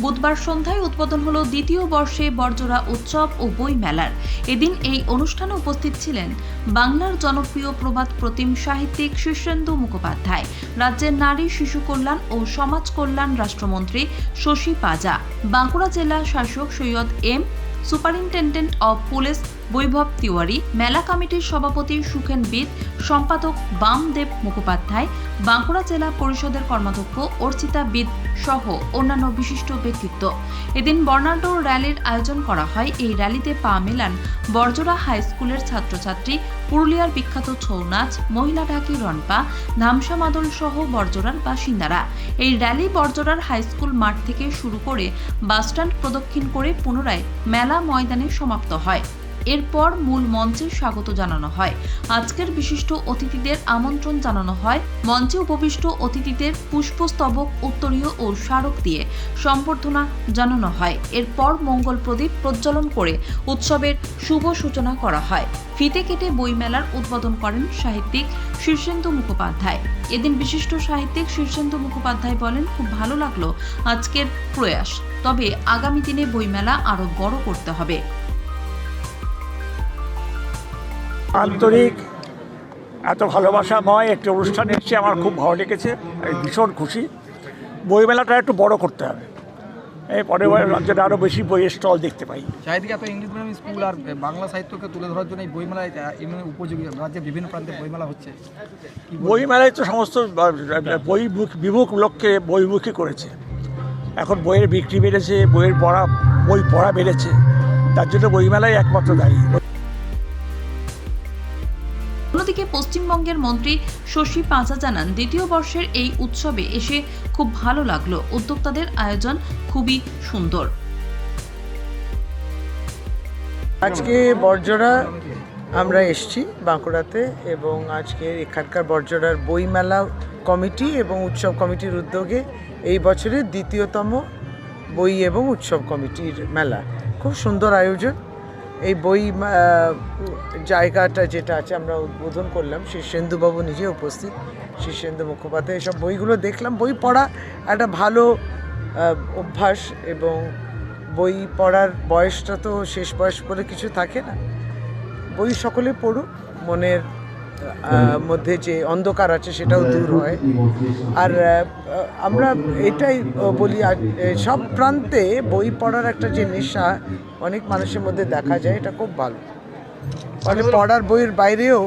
বুধবার সন্ধ্যায় উদ্বোধন হলো দ্বিতীয় বর্ষে বর্জরা উৎসব ও বই মেলার। এদিন এই অনুষ্ঠানে উপস্থিত ছিলেন বাংলার জনপ্রিয় প্রবাদ প্রতিম সাহিত্যিক শীর্ষেন্দু মুখোপাধ্যায়, রাজ্যের নারী শিশু কল্যাণ ও সমাজ কল্যাণ রাষ্ট্রমন্ত্রী শশী পাজা, বাঁকুড়া জেলা শাসক Syed M superintendent of police Vaibhav Tiwari, মেলা কমিটির সভাপতি সুখেন বিদ, সম্পাদক বামদেব মুখোপাধ্যায়, বাঁকুড়া জেলা পরিষদের কর্মাধ্যক্ষ অর্চিতা বিদ সহ অন্যান্য বিশিষ্ট ব্যক্তিত্ব। এদিন বর্ণাঢ্য র্যালির আয়োজন করা হয়। এই র্যালিতে পা মেলান বর্জরা হাই স্কুলের ছাত্রছাত্রী পুরুলিয়ার বিখ্যাত ছৌ নাচ মহিলা ঢাকি রনপা ধামসা মাদল সহ বর্জরার বাসিন্দারা। এই র্যালি বর্জরার হাইস্কুল মাঠ থেকে শুরু করে বাসস্ট্যান্ড প্রদক্ষিণ করে পুনরায় মেলা ময়দানে সমাপ্ত হয়। এরপর মূল মঞ্চে স্বাগত জানানো হয়। আজকের বিশিষ্ট অতিথিদের আমন্ত্রণ জানানো হয়। মঞ্চে উপবিষ্ট অতিথিদের পুষ্পস্তবক, উত্তরীয় ও স্মারক দিয়ে সম্বর্ধনা জানানো হয়। এরপর মঙ্গল প্রদীপ প্রজ্বলন করে উৎসবের শুভ সূচনা করা হয়। ফিতে কেটে বইমেলার উদ্বোধন করেন সাহিত্যিক শীর্ষেন্দু মুখোপাধ্যায়। এদিন বিশিষ্ট সাহিত্যিক শীর্ষেন্দু মুখোপাধ্যায় বলেন, খুব ভালো লাগল আজকের প্রয়াস। তবে আগামী দিনে বইমেলা আরও বড় করতে হবে। আন্তরিক এত ভালোবাসাময় একটি অনুষ্ঠান এসেছে আমার খুব ভালো লেগেছে। আমি ভীষণ খুশি। বইমেলাটা একটু বড় করতে হবে। এই পরের বার রাজ্যে আরও বেশি বইয়ের স্টল দেখতে পাই। চারিদিকে এত ইংলিশ মিডিয়াম স্কুল আর বাংলা সাহিত্যকে তুলে ধরার জন্য এই বইমেলায় এমনি উপযোগী রাজ্যের বিভিন্ন প্রান্তে বইমেলা হচ্ছে? বইমেলায় তো সমস্ত বই বিমুখ লোককে বইমুখী করেছে। এখন বইয়ের বিক্রি বেড়েছে বইয়ের পড়া বই পড়া বেড়েছে। তার জন্য বইমেলায় একমাত্র দায়ী। পশ্চিমবঙ্গের মন্ত্রী শশী পাঁচা জানান, দ্বিতীয় বর্ষের এই উৎসবে এসে খুব ভালো লাগল। উদ্যোক্তাদের আয়োজন খুবই সুন্দর। আজকে বর্জরা, আমরা এসছি বাঁকুড়াতে এবং আজকে এখানকার বর্জরার বইমেলা কমিটি এবং উৎসব কমিটির উদ্যোগে এই বছরের দ্বিতীয়তম বই এবং উৎসব কমিটির মেলা। খুব সুন্দর আয়োজন। এই বই জায়গাটা যেটা আছে আমরা উদ্বোধন করলাম শীর্ষেন্দুবাবু নিজে উপস্থিত শীর্ষেন্দু মুখোপাধ্যায়। এসব বইগুলো দেখলাম। বই পড়া একটা ভালো অভ্যাস এবং বই পড়ার বয়সটা তো শেষ বয়স বলে কিছু থাকে না। বই সকলে পড়ুক, মনের মধ্যে যে অন্ধকার আছে সেটাও দূর হয়। আর আমরা এটাই বলি সব প্রান্তে বই পড়ার একটা যে নেশা অনেক মানুষের মধ্যে দেখা যায় এটা খুব ভালো। মানে পড়ার বইয়ের বাইরেও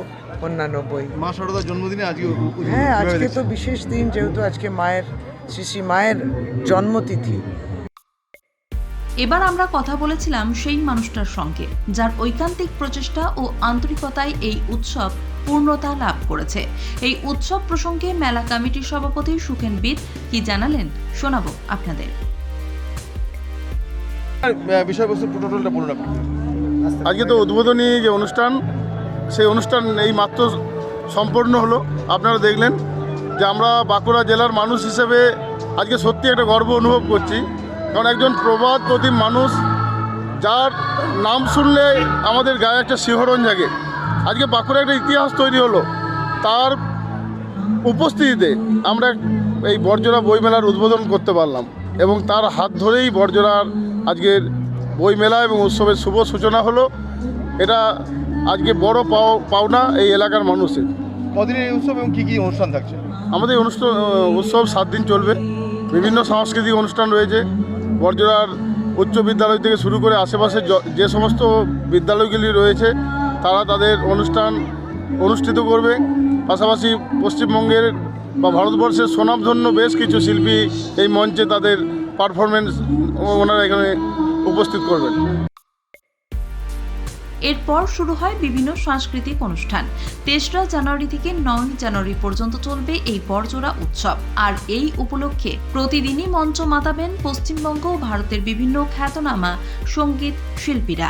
অন্যান্য বই। মা শারদার জন্মদিনে আজকে হ্যাঁ আজকে তো বিশেষ দিন যেহেতু আজকে মায়ের শ্রী শ্রী মায়ের জন্মতিথি। এবার আমরা কথা বলেছিলাম সেই মানুষটার সঙ্গে যার ঐকান্তিক প্রচেষ্টা ও আন্তরিকতায় এই উৎসব পূর্ণতা লাভ করেছে। এই উৎসব প্রসঙ্গে মেলা কমিটির সভাপতি সুখেন বিদ কি জানালেন শোনাবো আপনাদের। বিষয়বস্তু টোটালটা বলুন আপনি আজকে তো উদ্বোধনী যে অনুষ্ঠান সেই অনুষ্ঠান এই মাত্র সম্পন্ন হলো। আপনারা দেখলেন যে আমরা বাঁকুড়া জেলার মানুষ হিসেবে আজকে সত্যি একটা গর্ব অনুভব করছি। কারণ একজন প্রবাদ প্রতিম মানুষ যার নাম শুনলে আমাদের গায়ে একটা শিহরণ জাগে। আজকে বাঁকুড়া একটা ইতিহাস তৈরি হলো। তার উপস্থিতিতে আমরা এই বর্জরা বইমেলার উদ্বোধন করতে পারলাম এবং তার হাত ধরেই বর্জরার আজকের বইমেলা এবং উৎসবের শুভ সূচনা হলো। এটা আজকে বড় পাও পাওনা এই এলাকার মানুষের। কদিনের এই উৎসব এবং কী কী অনুষ্ঠান থাকছে? আমাদের অনুষ্ঠান উৎসব সাত দিন চলবে। বিভিন্ন সাংস্কৃতিক অনুষ্ঠান রয়েছে। বর্জরার উচ্চ বিদ্যালয় থেকে শুরু করে আশেপাশে যে সমস্ত বিদ্যালয়গুলি রয়েছে তারা তাদের অনুষ্ঠান অনুষ্ঠিত করবে। পাশাপাশি পশ্চিমবঙ্গের বা ভারতবর্ষের স্বনামধন্য বেশ কিছু শিল্পী এই মঞ্চে তাদের পারফরমেন্স ওনারা এখানে উপস্থিত করবেন। এরপর শুরু হয় বিভিন্ন সাংস্কৃতিক অনুষ্ঠান। তেসরা জানুয়ারি থেকে নয় জানুয়ারি পর্যন্ত চলবে এই বড়জোড়া উৎসব। আর এই উপলক্ষে প্রতিদিনই মঞ্চ মাতাবেন পশ্চিমবঙ্গ ও ভারতের বিভিন্ন খ্যাতনামা সংগীত শিল্পীরা।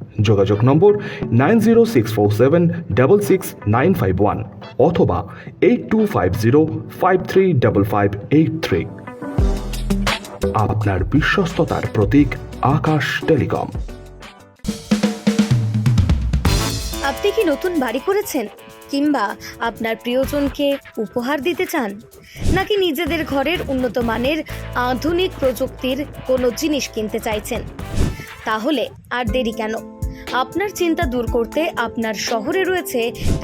যোগাযোগ নম্বর nine zero six four seven double six nine five one অথবা eight two five zero five three double five eight three. আপনার বিশ্বস্ততার প্রতীক আকাশ টেলিকম। আপনি কি নতুন বাড়ি করেছেন? কিংবা আপনার প্রিয়জনকে উপহার দিতে চান? নাকি নিজেদের ঘরের উন্নত মানের আধুনিক প্রযুক্তির কোনো জিনিস কিনতে চাইছেন? তাহলে আর দেরি কেন? আপনার চিন্তা দূর করতে আপনার শহরে রয়েছে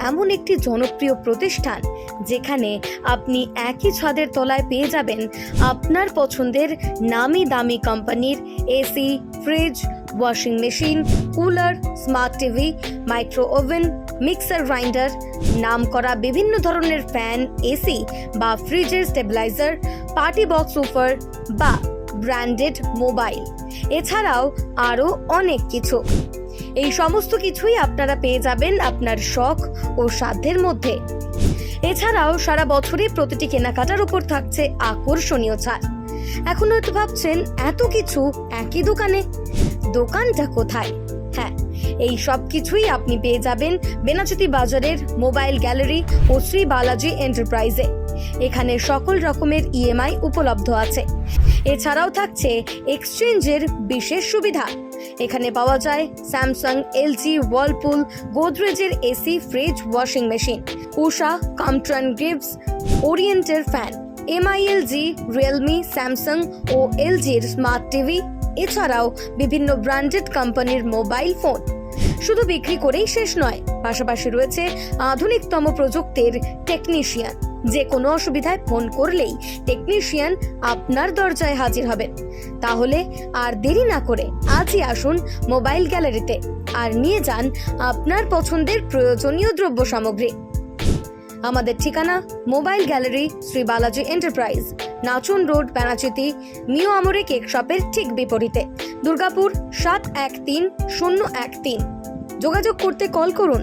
এমন একটি জনপ্রিয় প্রতিষ্ঠান, যেখানে আপনি একই ছাদের তলায় পেয়ে যাবেন আপনার পছন্দের নামি দামি কোম্পানির AC, fridge, washing machine, cooler, smart TV, micro oven, mixer grinder, নাম করা বিভিন্ন ধরনের ফ্যান, এসি বা ফ্রিজের স্টেবিলাইজার, পার্টি বক্স সুপার বা ব্র্যান্ডেড মোবাইল। এছাড়াও আরও অনেক কিছু। এই সমস্ত কিছুই আপনারা পেয়ে যাবেন আপনার শখ ও সাধ্যের মধ্যে। এছাড়াও সারা বছরই প্রতিটি কেনাকাটার উপর থাকছে আকর্ষণীয় ছাড়। এখন হয়তো ভাবছেন, এত কিছু একই দোকানে? দোকানটা কোথায়? হ্যাঁ এই সব কিছুই আপনি পেয়ে যাবেন বেনাচুতি বাজারের মোবাইল গ্যালারি ও শ্রী বালাজি এন্টারপ্রাইজে। এখানে সকল রকমের ইএমআই উপলব্ধ আছে। এছাড়াও থাকছে এক্সচেঞ্জের বিশেষ সুবিধা। এখানে পাওয়া যায় Samsung, LG, Whirlpool, গোদরেজের AC, fridge, washing machine, Usha, Crompton Greaves ওরিয়েন্টের fan, Mi LG, Realme, Samsung ও এলজির স্মার্ট টিভি, এছাড়াও বিভিন্ন ব্র্যান্ডেড কোম্পানির মোবাইল ফোন। শুধু বিক্রি করেই শেষ নয়, পাশাপাশি রয়েছে আধুনিকতম প্রযুক্তির টেকনিশিয়ান যে কোনো অসুবিধায় ফোন করলেই টেকনিশিয়ান আপনার দরজায় হাজির হবেন। তাহলে আর দেরি না করে আজই আসুন মোবাইল গ্যালারিতে আর নিয়ে যান আপনার পছন্দের প্রয়োজনীয় দ্রব্য সামগ্রী। আমাদের ঠিকানা mobile gallery, Shri Balaji enterprise, Nachan road, Benachity, মিও আমরে কেক শপের ঠিক বিপরীতে, দুর্গাপুর সাত এক তিন শূন্য এক তিন। যোগাযোগ করতে কল করুন।